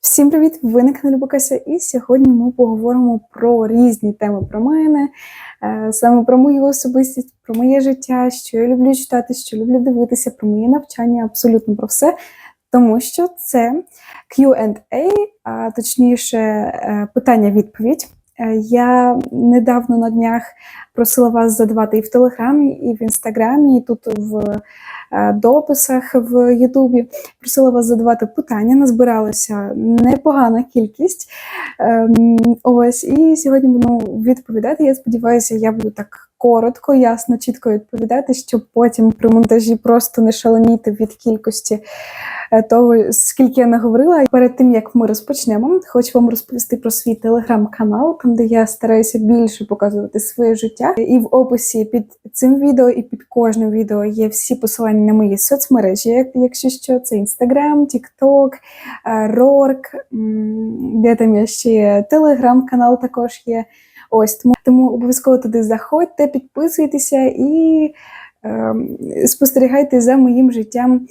Всім привіт! Ви на каналі Букася, і сьогодні ми поговоримо про різні теми про мене, е, саме про мою особистість, про моє життя, що я люблю читати, що люблю дивитися, про моє навчання, абсолютно про все. Тому що це Q&A, а точніше, е, питання-відповідь. Е, Я недавно на днях просила вас задавати і в Телеграмі, і в Інстаграмі, і тут в е, дописах в Ютубі. Просила вас задавати питання. Назбиралася непогана кількість. Ем, Ось, і сьогодні буду відповідати. Я сподіваюся, я буду так коротко, ясно, чітко відповідати, щоб потім при монтажі просто не шаленіти від кількості е, того, скільки я наговорила. Перед тим як ми розпочнемо, хочу вам розповісти про свій телеграм-канал, там де я стараюся більше показувати своє життя. І в описі під цим відео і під кожним відео є всі посилання на мої соцмережі. Якщо що, це Інстаграм, Тікток, Рорк, де там є ще телеграм-канал також є. Ось тому, тому обов'язково туди заходьте, підписуйтеся і е, спостерігайте за моїм життям,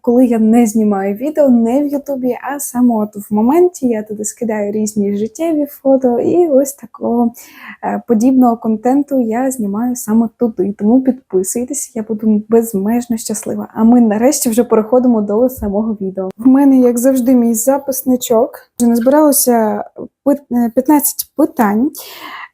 коли я не знімаю відео, не в Ютубі, а саме от в моменті я туди скидаю різні життєві фото, і ось такого е, подібного контенту я знімаю саме туди. Тому підписуйтесь, я буду безмежно щаслива. А ми нарешті вже переходимо до самого відео. В мене, як завжди, мій записничок. Вже назбиралося пит- е, 15 питань.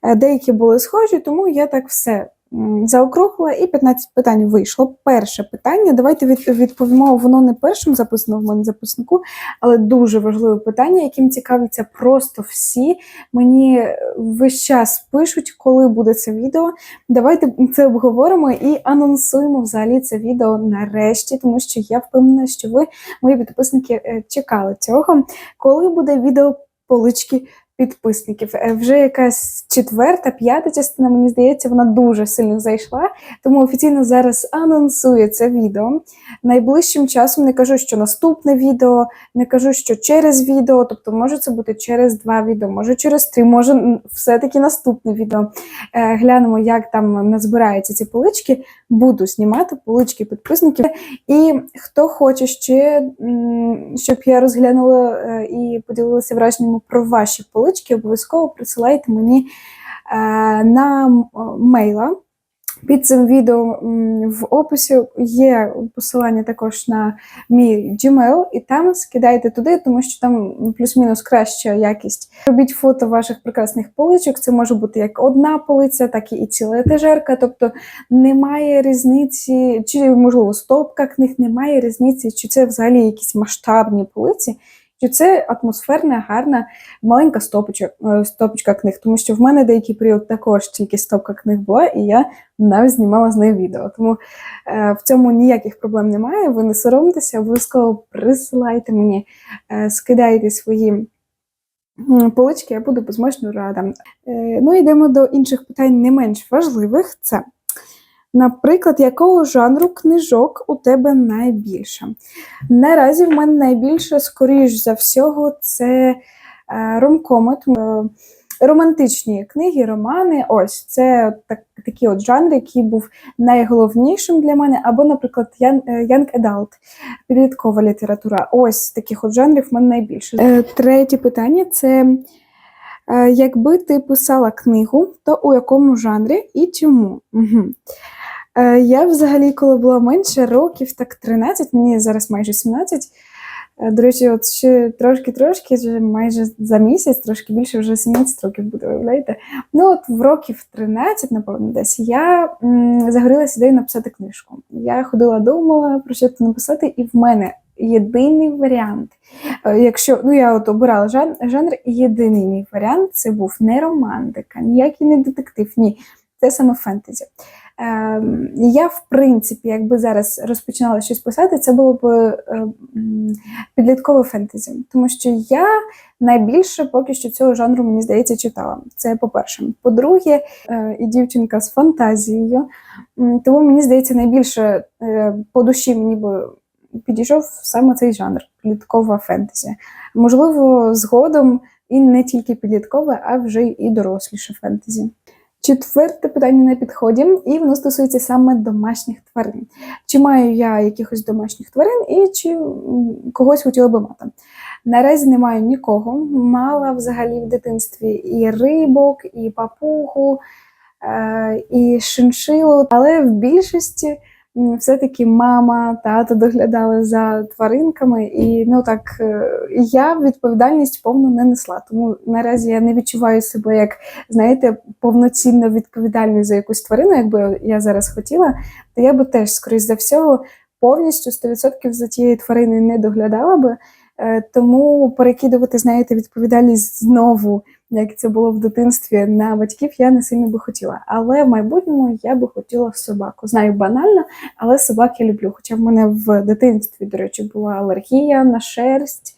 Е, Деякі були схожі, тому я так все м, заокруглила і 15 питань вийшло. Перше питання. Давайте відповімо. Воно не першим записано в мене записнику, але дуже важливе питання, яким цікавляться просто всі. Мені весь час пишуть, коли буде це відео. Давайте це обговоримо і анонсуємо взагалі це відео нарешті, тому що я впевнена, що ви, мої підписники, е, чекали цього. Коли буде відео полички підписників? Е, Вже якась четверта, п'ята частина, мені здається, вона дуже сильно зайшла. Тому офіційно зараз анонсую це відео. Найближчим часом не кажу, що наступне відео, не кажу, що через відео, тобто може це бути через два відео, може через три, може все-таки наступне відео. Е, глянемо, як там назбираються ці полички. Буду знімати полички підписників. І хто хоче ще, щоб я розглянула е, і поділилася враженнями про ваші полички, обов'язково присилайте мені е, на мейла. Під цим відео в описі є посилання також на мій Gmail, і там скидайте туди, тому що там плюс-мінус краща якість. Робіть фото ваших прекрасних поличок. Це може бути як одна полиця, так і ціла етажерка. Тобто немає різниці, чи можливо стопка книг, немає різниці, чи це взагалі якісь масштабні полиці. Чи це атмосферна, гарна, маленька стопочка, е, стопочка книг, тому що в мене деякий період також тільки стопка книг була, і я навіть знімала з нею відео. Тому е, в цьому ніяких проблем немає. Ви не соромтеся, обов'язково присилайте мені, е, скидайте свої полички, я буду безмежно рада. Е, ну, йдемо до інших питань не менш важливих. Це, наприклад, якого жанру книжок у тебе найбільше? Наразі в мене найбільше, скоріш за всього, це е, ромкоми, е, романтичні книги, романи. Ось це так, такі от жанри, який був найголовнішим для мене, або, наприклад, е, Young Adult, підліткова література. Ось таких от жанрів в мене найбільше. Третє питання це. Якби ти писала книгу, то у якому жанрі і чому? Угу. Е, Я взагалі, коли була менше років, так 13, мені зараз майже 17. Е, До речі, от ще трошки-трошки, майже за місяць, трошки більше вже 17 років буде, виявляєте. Ну, от в років 13, напевно, десь я загорілася ідеєю написати книжку. Я ходила, думала про що це написати, і в мене єдиний варіант. Е, Якщо ну я от обирала жан, жанр, і єдиний мій варіант це був не романтика, ніякий не детектив, ні. Це саме фентезі. Ем, я, в принципі, якби зараз розпочинала щось писати, це було б е, підліткове фентезі. Тому що я найбільше поки що цього жанру, мені здається, читала. Це по-перше. По-друге, е, і дівчинка з фантазією. Тому мені здається, найбільше е, по душі мені би підійшов саме цей жанр підліткова фентезі. Можливо, згодом і не тільки підліткове, а вже і доросліше фентезі. Четверте питання на підході, і воно стосується саме домашніх тварин. Чи маю я якихось домашніх тварин і чи когось хотіла би мати? Наразі не маю нікого. Мала взагалі в дитинстві і рибок, і папугу, е, і шиншилу, але в більшості все-таки мама, тато доглядали за тваринками, і ну так е, я відповідальність повну не несла. Тому наразі я не відчуваю себе як, знаєте, повноцінно відповідальною за якусь тварину, якби я зараз хотіла, то я би теж, скоріш за всього, повністю 100% за тією твариною не доглядала би. Е, Тому перекидувати, знаєте, відповідальність знову, як це було в дитинстві, на батьків я не сильно би хотіла. Але в майбутньому я би хотіла собаку. Знаю банально, але собак я люблю. Хоча в мене в дитинстві, до речі, була алергія на шерсть,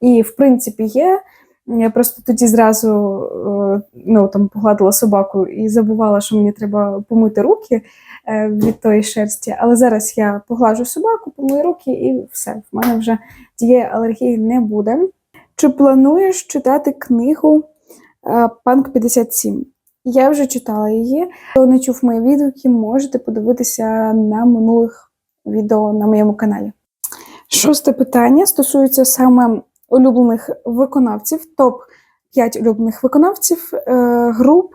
і в принципі є. Я просто тоді зразу е, ну, там, погладила собаку і забувала, що мені треба помити руки е, від тої шерсті. Але зараз я поглажу собаку, помию руки і все. В мене вже тієї алергії не буде. Чи плануєш читати книгу Панк 57? Я вже читала її. Хто не чув мої відгуки, можете подивитися на минулих відео на моєму каналі. Шосте питання стосується саме улюблених виконавців, топ 5 улюблених виконавців, е, груп,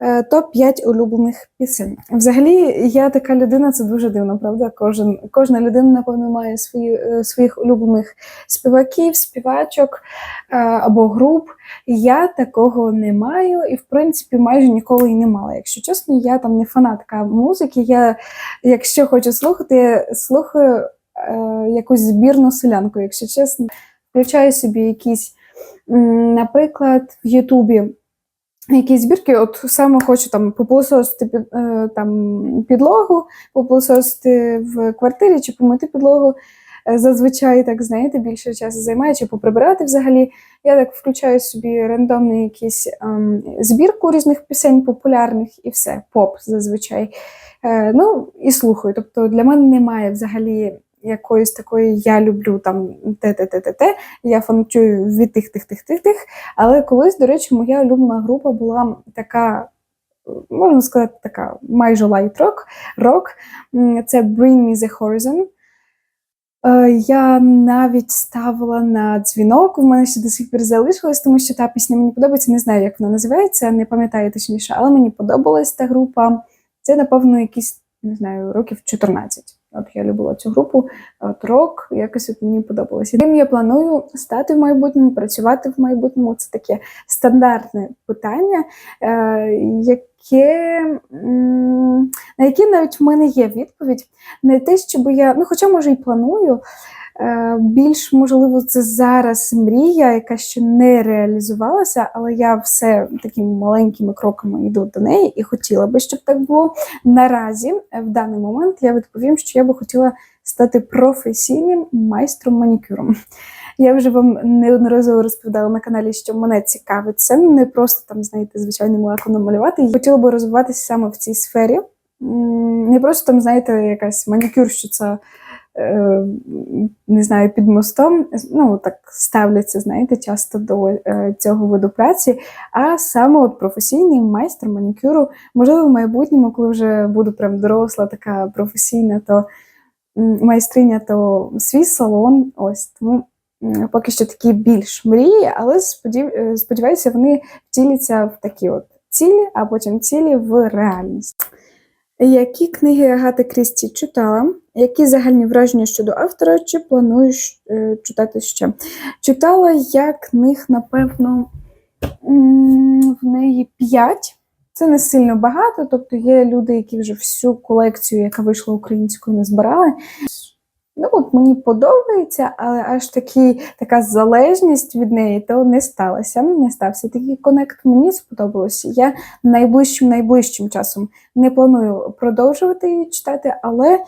е, топ 5 улюблених пісень. Взагалі, я така людина, це дуже дивно, правда? Кожен, кожна людина, напевно, має свої, е, своїх улюблених співаків, співачок е, або груп. Я такого не маю і, в принципі, майже ніколи і не мала. Якщо чесно, я там не фанатка музики. Я, якщо хочу слухати, я слухаю якусь збірну селянку, якщо чесно. Включаю собі якісь, наприклад, в Ютубі якісь збірки, от саме хочу там попилососити під, е, там, підлогу, попилососити в квартирі чи помити підлогу. Е, Зазвичай, так знаєте, більше часу займає, чи поприбирати взагалі. Я так включаю собі рандомний якийсь ем, збірку різних пісень популярних і все, поп зазвичай. Е, ну і слухаю. Тобто для мене немає взагалі якоїсь такої я люблю там те-те-те-те-те, я фанатую від тих, тих, тих, тих, тих. Але колись, до речі, моя улюблена група була така. Можна сказати, така майже rock. рок. Це Bring Me the Horizon. Е, Я навіть ставила на дзвінок. У мене ще до сих пір залишилось, тому що та пісня мені подобається. Не знаю, як вона називається, не пам'ятаю точніше, але мені подобалась та група. Це, напевно, якісь, не знаю, років 14. От я любила цю групу. От рок якось от мені подобалося. Ким я планую стати в майбутньому, працювати в майбутньому. Це таке стандартне питання, е, яке, на яке навіть в мене є відповідь. Не те, щоб я, ну хоча може і планую. Е, Більш можливо, це зараз мрія, яка ще не реалізувалася, але я все такими маленькими кроками йду до неї і хотіла би, щоб так було. Наразі, е, в даний момент, я відповім, що я би хотіла стати професійним майстром манікюром. Я вже вам неодноразово розповідала на каналі, що мене цікавить це не просто там, знаєте, звичайним лаком намалювати. Я хотіла би розвиватися саме в цій сфері. Не просто там, знаєте, якась манікюрщиця, е, не знаю, під мостом. Ну, так ставляться, знаєте, часто до е, цього виду праці, а саме от професійний майстер манікюру. Можливо, в майбутньому, коли вже буду прям доросла, така професійна, то майстриня, то свій салон. Ось тому поки що такі більш мрії, але е, сподіваюся, вони втіляться в такі от цілі, а потім цілі в реальність. Які книги Агати Крісті читала? Які загальні враження щодо автора, чи плануєш е, читати ще? Читала я книг, напевно, в неї п'ять. Це не сильно багато, тобто є люди, які вже всю колекцію, яка вийшла українською, не збирали. Ну, от мені подобається, але аж такі, така залежність від неї то не сталося. Не стався такий конект. Мені сподобалося. Я найближчим найближчим часом не планую продовжувати її читати, але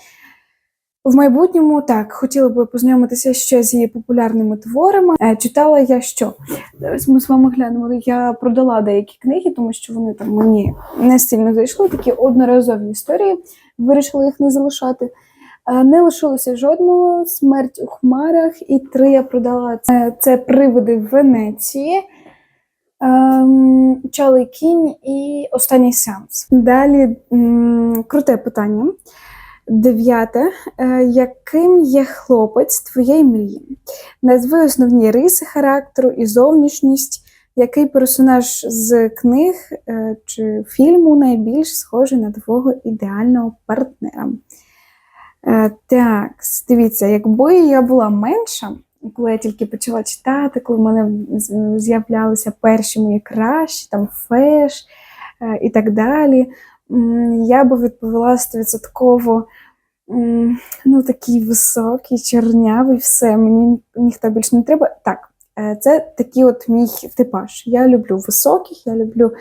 в майбутньому так хотіла би познайомитися ще з її популярними творами. Е, Читала я що? Зараз ми з вами глянемо. Я продала деякі книги, тому що вони там мені не сильно зайшли. Такі одноразові історії. Вирішила їх не залишати. Е, Не лишилося жодного смерть у хмарах, і три я продала. Це, це привиди в Венеції. Ем, Чалий кінь і останній сеанс. Далі м, круте питання. Дев'яте. Е, яким є хлопець твоєї мрії? Назви основні риси характеру і зовнішність. Який персонаж з книг е, чи фільму найбільш схожий на твого ідеального партнера? Е, так, дивіться, якби я була менша, коли я тільки почала читати, коли в мене з'являлися перші мої кращі, там феш е, і так далі, я би відповіла стовідсотково. Ну, такий високий, чернявий, все, мені ніхто більше не треба. Так, це такий от мій типаж. Я люблю високих, я люблю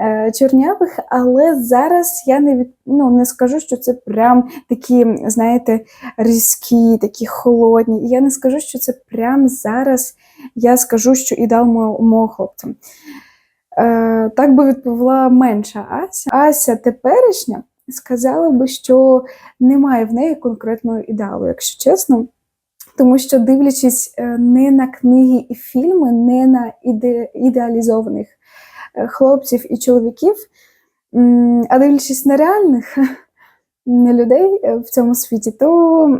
е, чорнявих, але зараз я не від, ну, не скажу, що це прям такі, знаєте, різкі, такі холодні. Я не скажу, що це прям зараз я скажу, що ідеал мого, мого хлопця. Е, так би відповіла менша Ася. Ася теперішня сказала би, що немає в неї конкретного ідеалу, якщо чесно. Тому що, дивлячись е, не на книги і фільми, не на іде, ідеалізованих е, хлопців і чоловіків, а дивлячись на реальних людей е, в цьому світі, то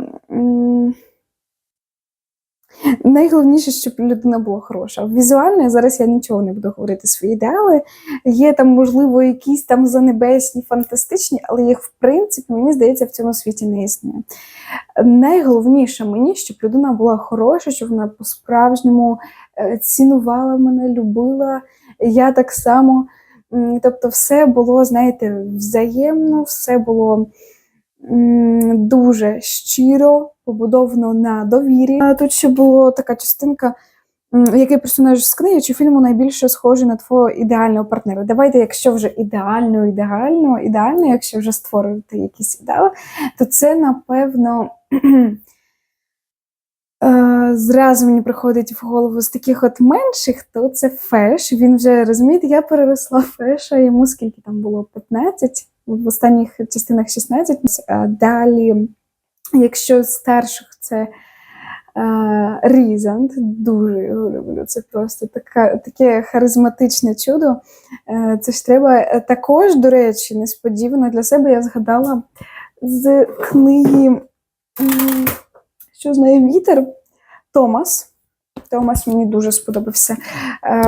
найголовніше, щоб людина була хороша. Візуально зараз я нічого не буду говорити свої ідеали. Є там, можливо, якісь там занебесні, фантастичні, але їх, в принципі, мені здається, в цьому світі не існує. Найголовніше мені, щоб людина була хороша, щоб вона по-справжньому е, цінувала мене, любила. Я так само. Тобто, все було, знаєте, взаємно, все було дуже щиро, побудовано на довірі. Тут ще була така частинка, який персонаж з книги чи фільму найбільше схожий на твого ідеального партнера. Давайте, якщо вже ідеально, ідеально, ідеально, якщо вже створювати якісь ідеали, то це, напевно. Е, Зразу мені приходить в голову з таких от менших, то це феш. Він вже розумієте, я переросла феша, йому скільки там було 15, в останніх частинах 16. Е, Далі, якщо з старших, це е, Різант, дуже його люблю. Це просто така, таке харизматичне чудо. Е, Це ж треба також, до речі, несподівано для себе я згадала з книги. що знає вітер Томас. Томас мені дуже сподобався.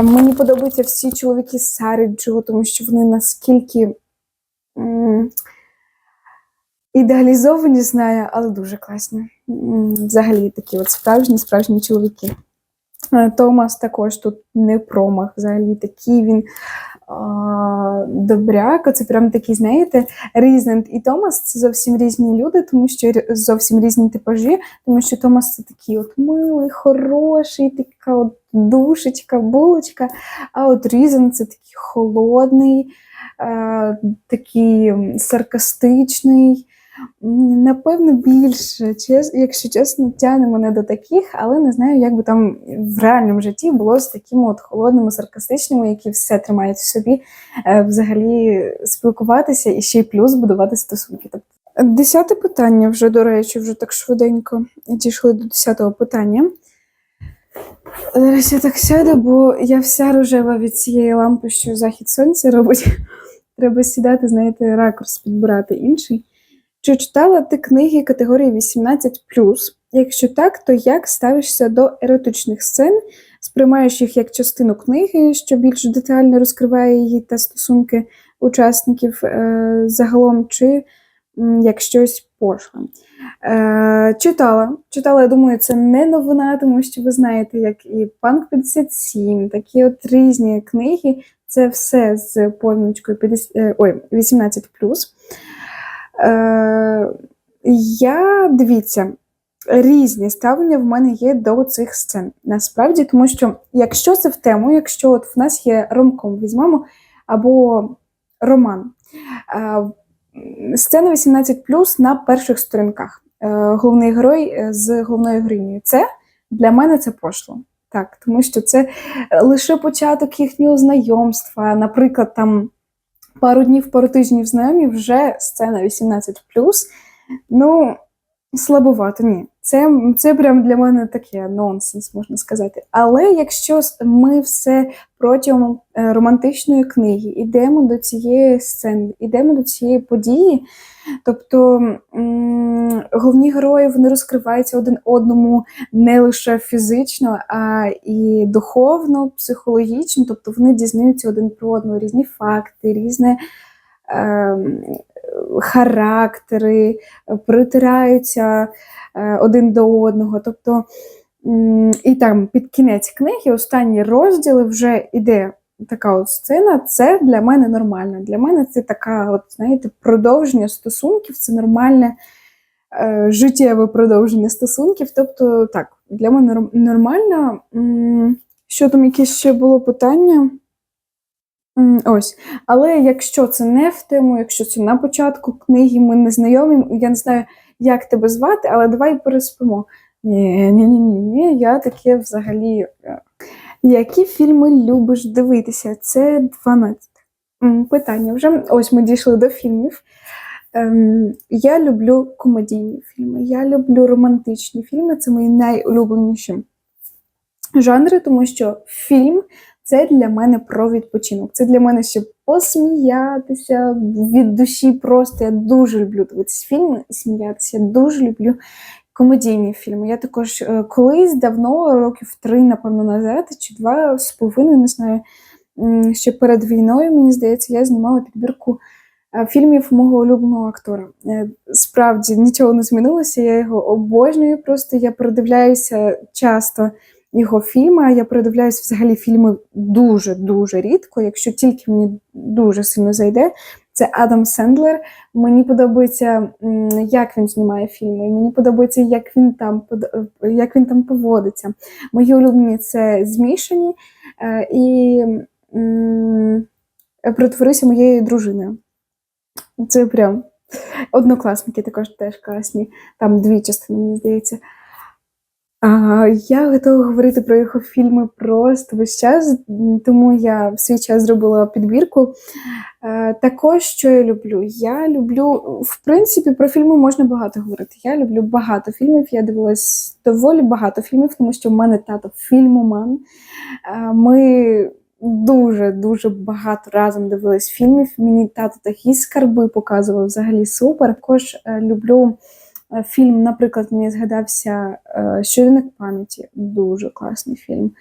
Мені подобаються всі чоловіки з Саріджо, тому що вони наскільки ідеалізовані, знаю, але дуже класні. Взагалі такі от справжні, справжні чоловіки. Е, Томас також тут не промах, взагалі такий він а, добряк. Це прям такий, знаєте, Різнент і Томас це зовсім різні люди, тому що зовсім різні типажі, тому що Томас це такий от милий, хороший, така от душечка, булочка. А от Різен це такий холодний, такий саркастичний. Напевно, більше, якщо чесно, тягне мене до таких, але не знаю, як би там в реальному житті було з такими от холодними, саркастичними, які все тримають в собі, е, взагалі спілкуватися і ще й плюс будувати стосунки. Тобто, Десяте питання вже, до речі, вже так швиденько дійшли до десятого питання. Зараз я так сяду, бо я вся рожева від цієї лампи, що захід сонця робить. Треба сідати, знаєте, ракурс підбирати інший. Чи читала ти книги категорії 18? Якщо так, то як ставишся до еротичних сцен? Сприймаєш їх як частину книги, що більш детально розкриває її та стосунки учасників е, загалом, чи як щось пошле? Е, читала. Читала, я думаю, це не новина, тому що ви знаєте, як і Панк 57, такі от різні книги. Це все з позначкою 50, е, ой, 18 Е, я дивіться, різні ставлення в мене є до цих сцен. Насправді, тому що якщо це в тему, якщо от в нас є ромком, візьмемо, або роман, е, сцена 18 на перших сторінках. Е, головний герой е, з головною героїнею. Це для мене це пошло. Так, тому що це е, лише початок їхнього знайомства. Наприклад, там пару днів, пару тижнів знайомі, вже сцена 18 Ну, слабовато, ні. Це, це прям для мене таке нонсенс, можна сказати. Але якщо ми все протягом е, романтичної книги йдемо до цієї сцени, йдемо до цієї події, тобто головні герої вони розкриваються один одному не лише фізично, а і духовно, психологічно, тобто вони дізнаються один про одного різні факти, різне. Характери, притираються е, один до одного. Тобто, і там під кінець книги, останні розділи вже іде така от сцена. Це для мене нормально. Для мене це така, от, знаєте, продовження стосунків, це нормальне е, життєве продовження стосунків. Тобто, так, для мене норм- нормально. Що там якесь ще було питання? Ось. Але якщо це не в тему, якщо це на початку книги, ми не знайомі, я не знаю, як тебе звати, але давай переспимо. Ні, ні, ні, ні, я таке взагалі. е. Які фільми любиш дивитися? Це 12. Питання вже. Ось ми дійшли до фільмів. Ем, я люблю комедійні фільми, я люблю романтичні фільми, це мої найулюбленіші жанри, тому що фільм це для мене про відпочинок. Це для мене щоб посміятися від душі. Просто я дуже люблю дивитися фільми і сміятися. Я дуже люблю комедійні фільми. Я також е, колись давно, років три, напевно, назад, чи два з половиною, не знаю. Ще перед війною, мені здається, я знімала підбірку е, фільмів мого улюбленого актора. Е, Справді нічого не змінилося, я його обожнюю. Просто я передивляюся часто його фільми. Я передивляюся взагалі фільми дуже-дуже рідко, якщо тільки мені дуже сильно зайде. Це Адам Сендлер. Мені подобається, як він знімає фільми. Мені подобається, як він там як він там поводиться. Мої улюблені це змішані е, і притворися моєю дружиною. Це прям однокласники також теж класні. Там дві частини, мені здається. А, я готова говорити про його фільми просто весь час, тому я в свій час зробила підбірку. Е, також, що я люблю? Я люблю, в принципі, про фільми можна багато говорити. Я люблю багато фільмів. Я дивилась доволі багато фільмів, тому що в мене тато фільмоман. Е, Ми дуже-дуже багато разом дивились фільмів. Мені тато такі скарби показував взагалі супер. Також е, люблю фільм, наприклад, мені згадався е, Щоденник пам'яті. Дуже класний фільм.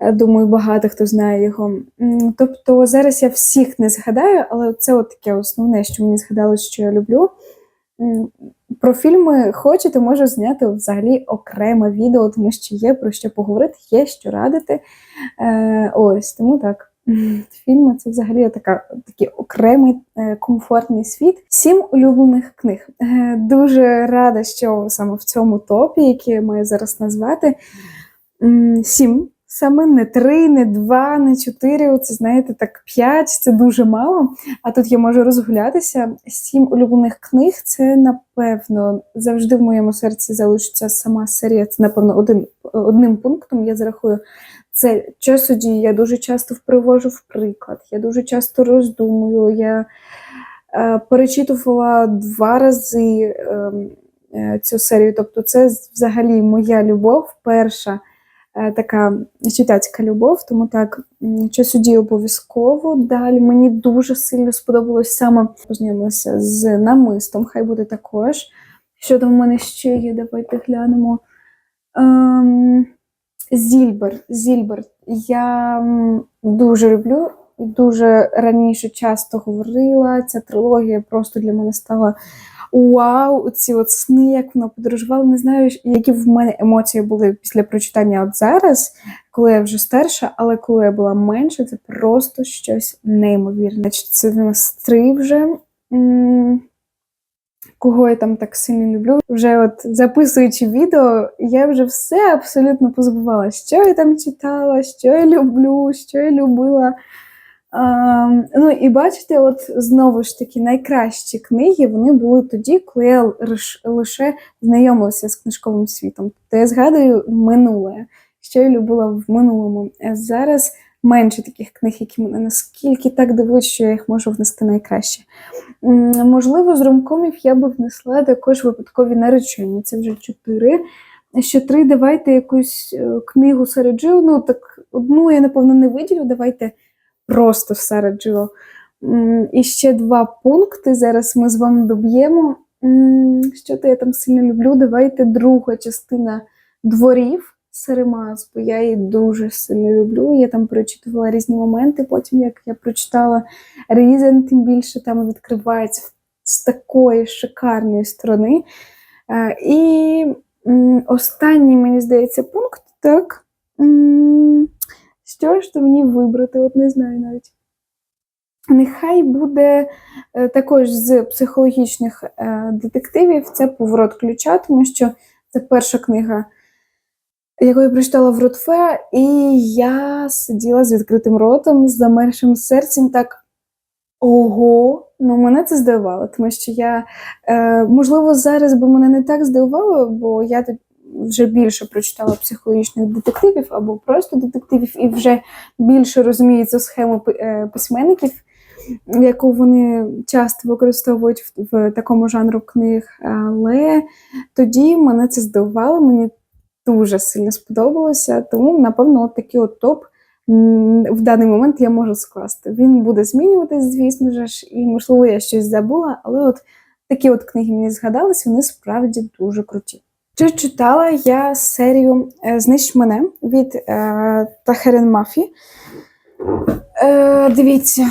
Е, Думаю, багато хто знає його. Тобто зараз я всіх не згадаю, але це от таке основне, що мені згадалось, що я люблю. Про фільми хочете, можу зняти взагалі окреме відео, тому що є про що поговорити, є що радити. Е, ось, тому так. Фільми це взагалі така, такий окремий е, комфортний світ. Сім улюблених книг. Е, дуже рада, що саме в цьому топі, який я маю зараз назвати, сім. Саме не три, не два, не чотири. Оце знаєте, так п'ять це дуже мало. А тут я можу розгулятися. Сім улюблених книг це напевно завжди в моєму серці залишиться сама серія. Це напевно один одним пунктом. Я зарахую. Це часоді я дуже часто привожу в приклад. Я дуже часто роздумую. Я е, перечитувала два рази ем, е, цю серію. Тобто, це взагалі моя любов, перша така читацька любов. Тому так, м, часоді обов'язково. Далі мені дуже сильно сподобалось саме познайомилася з намистом. Хай буде також. Що там в мене ще є? Давайте глянемо. Ем, Зільбер. Зільбер. Я дуже люблю і дуже раніше часто говорила. Ця трилогія просто для мене стала вау! Ці от сни, як вона подорожувала. Не знаю, які в мене емоції були після прочитання от зараз, коли я вже старша, але коли я була менша, це просто щось неймовірне. Це нас три вже. Кого я там так сильно люблю. Вже от записуючи відео, я вже все абсолютно позабувала, що я там читала, що я люблю, що я любила. А, ну і бачите, от знову ж таки, найкращі книги вони були тоді, коли я лише знайомилася з книжковим світом. Тобто я згадую минуле, що я любила в минулому. А зараз менше таких книг, які мене наскільки так дивують, що я їх можу внести найкраще. Можливо, з ромкомів я би внесла також випадкові наречення. Це вже чотири. Ще три, давайте якусь е, книгу Сараджио. Ну, так одну я, напевно, не виділю. Давайте просто Сараджио. М, І ще два пункти. Зараз ми з вами доб'ємо. Що то я там сильно люблю? Давайте друга частина дворів Серемас, бо я її дуже сильно люблю. Я там прочитувала різні моменти. Потім, як я прочитала Різен, тим більше там відкривається з такої шикарної сторони. Е, І останній, мені здається, пункт, так. Що ж то мені вибрати? От не знаю навіть. Нехай буде е, також з психологічних е, детективів це поворот ключа, тому що це перша книга, яку я прочитала в Ротфе, і я сиділа з відкритим ротом, з замершим серцем, так ого, ну мене це здивувало, тому що я, е, можливо, зараз би мене не так здивувало, бо я вже більше прочитала психологічних детективів або просто детективів, і вже більше розумію цю схему е, письменників яку вони часто використовують в, в такому жанру книг. Але тоді мене це здивувало, мені дуже сильно сподобалося. Тому, напевно, от такий от топ в даний момент я можу скласти. Він буде змінюватись, звісно ж, і можливо я щось забула, але от такі от книги мені згадались, вони справді дуже круті. Чи читала я серію е, Знищ мене від е, Тахерен Мафі? Е, дивіться,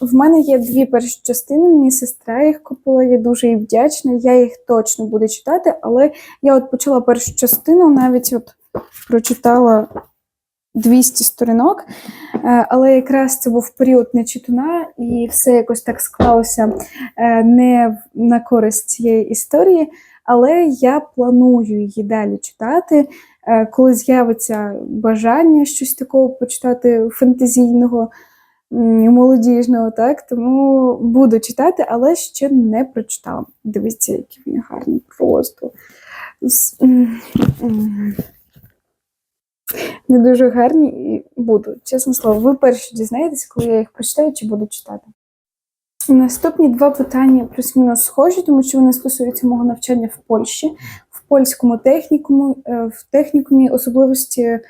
в мене є дві перші частини, мені сестра їх купила, я дуже їй вдячна. Я їх точно буду читати, але я от почала першу частину, навіть от прочитала 200 сторінок, Е, але якраз це був період нечитуна, і все якось так склалося е, не на користь цієї історії. Але я планую її далі читати. Е, Коли з'явиться бажання щось такого почитати фентезійного, молодіжного, так тому буду читати, але ще не прочитала. Дивіться, які вони гарні просто. Не дуже гарні і буду. Чесне слово, ви перші дізнаєтесь, коли я їх прочитаю, чи буду читати. Наступні два питання плюс-мінус схожі, тому що вони стосуються мого навчання в Польщі, в польському технікуму, е, в технікумі особливості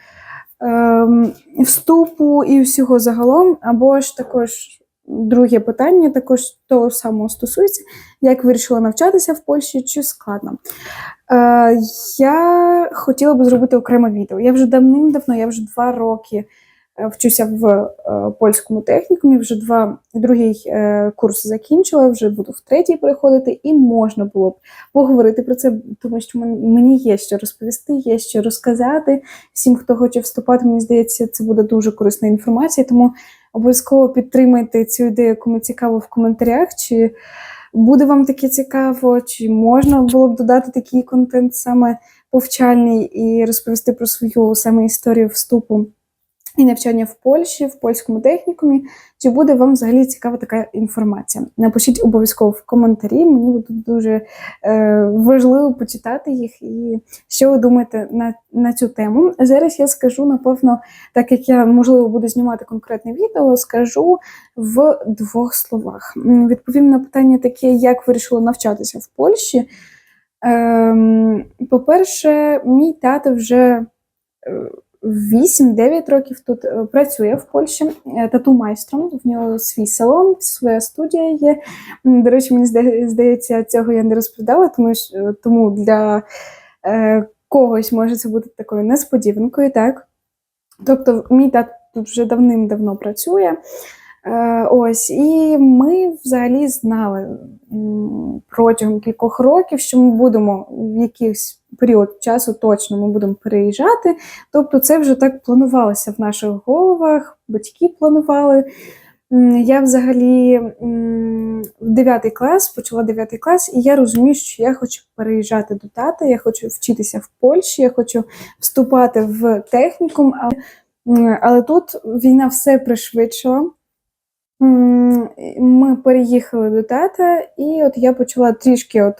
ем, вступу і всього загалом, або ж також друге питання, також того самого стосується, як вирішила навчатися в Польщі, чи складно. Е, я хотіла би зробити окреме відео. Я вже давним-давно, я вже два роки вчуся в е, польському технікумі, вже два другий е, курс закінчила, вже буду в третій переходити, і можна було б поговорити про це, тому що мені є що розповісти, є що розказати. Всім, хто хоче вступати, мені здається, це буде дуже корисна інформація. Тому обов'язково підтримайте цю ідею, кому цікаво в коментарях. Чи буде вам таке цікаво, чи можна було б додати такий контент саме повчальний і розповісти про свою саме історію вступу і навчання в Польщі, в польському технікумі. Чи буде вам взагалі цікава така інформація? Напишіть обов'язково в коментарі. Мені буде дуже е, важливо почитати їх і що ви думаєте на, на цю тему. Зараз я скажу, напевно, так як я можливо буду знімати конкретне відео, скажу в двох словах. Відповім на питання таке, як вирішила навчатися в Польщі. Ем, по-перше, мій тато вже е, 8-9 років тут е, працює в Польщі е, тату-майстром. В нього свій салон, своя студія є. До речі, мені здається, цього я не розповідала, тому, що, тому для е, когось може це бути такою несподіванкою, так? Тобто, мій тато тут вже давним-давно працює. Е, ось, і ми взагалі знали протягом кількох років, що ми будемо в якийсь період часу точно ми будемо переїжджати. Тобто, це вже так планувалося в наших головах, батьки планували. Я взагалі в 9 клас почала 9 клас, і я розумію, що я хочу переїжджати до тата, я хочу вчитися в Польщі, я хочу вступати в технікум, але, але тут війна все пришвидшила. Ми переїхали до тата, і от я почала трішки от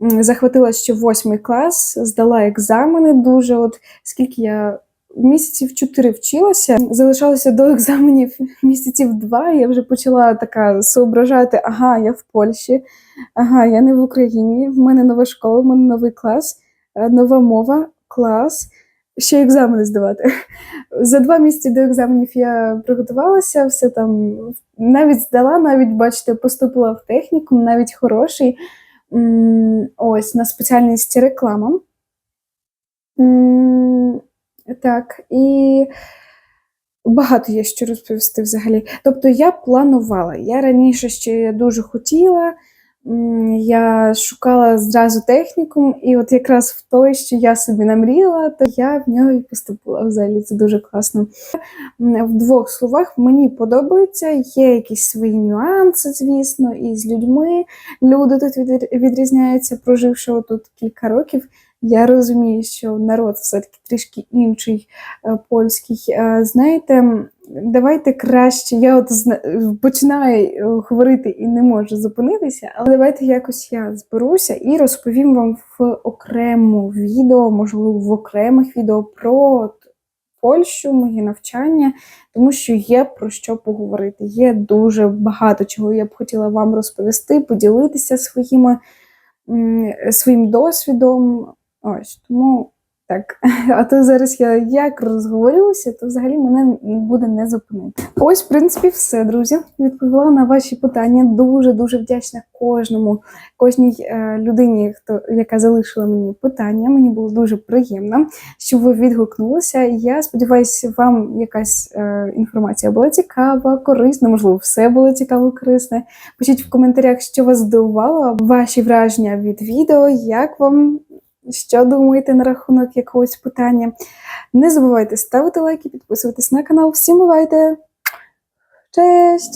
захватила ще восьмий клас, здала екзамени дуже. От скільки я місяців 4 вчилася, залишалося до екзаменів місяців 2. Я вже почала така соображати: ага, я в Польщі, ага, я не в Україні, в мене нова школа, в мене новий клас, е, нова мова, клас. Ще екзамени здавати. За два місяці до екзаменів я приготувалася, все там навіть здала, навіть, бачите, поступила в технікум, навіть хороший. Ось на спеціальність реклама. Так, і багато є що розповісти взагалі. Тобто я планувала. Я раніше ще дуже хотіла. Я шукала зразу технікум, і от якраз в той, що я собі намріяла, то я в нього і поступила взагалі. Це дуже класно. В двох словах мені подобається, є якісь свої нюанси, звісно, і з людьми. Люди тут відр- відрізняються, проживши тут кілька років. Я розумію, що народ все-таки трішки інший е, польський. Е, Знаєте, давайте краще. Я от починаю е, говорити і не можу зупинитися, але давайте якось я зберуся і розповім вам в окремому відео, можливо, в окремих відео про Польщу, моє навчання, тому що є про що поговорити. Є дуже багато чого я б хотіла вам розповісти, поділитися своїми, своїм досвідом. Ось тому так. А то зараз я як розговорюся, то взагалі мене буде не зупинити. Ось, в принципі, все, друзі. Відповіла на ваші питання. Дуже дуже вдячна кожному, кожній е, людині, хто яка залишила мені питання. Мені було дуже приємно, що ви відгукнулися. Я сподіваюся, вам якась е, інформація була цікава, корисна, можливо, все було цікаво, корисне. Пишіть в коментарях, що вас здивувало, ваші враження від відео, як вам. Що думаєте на рахунок якогось питання? Не забувайте ставити лайки, підписуватись на канал. Всім бувайте! Честь!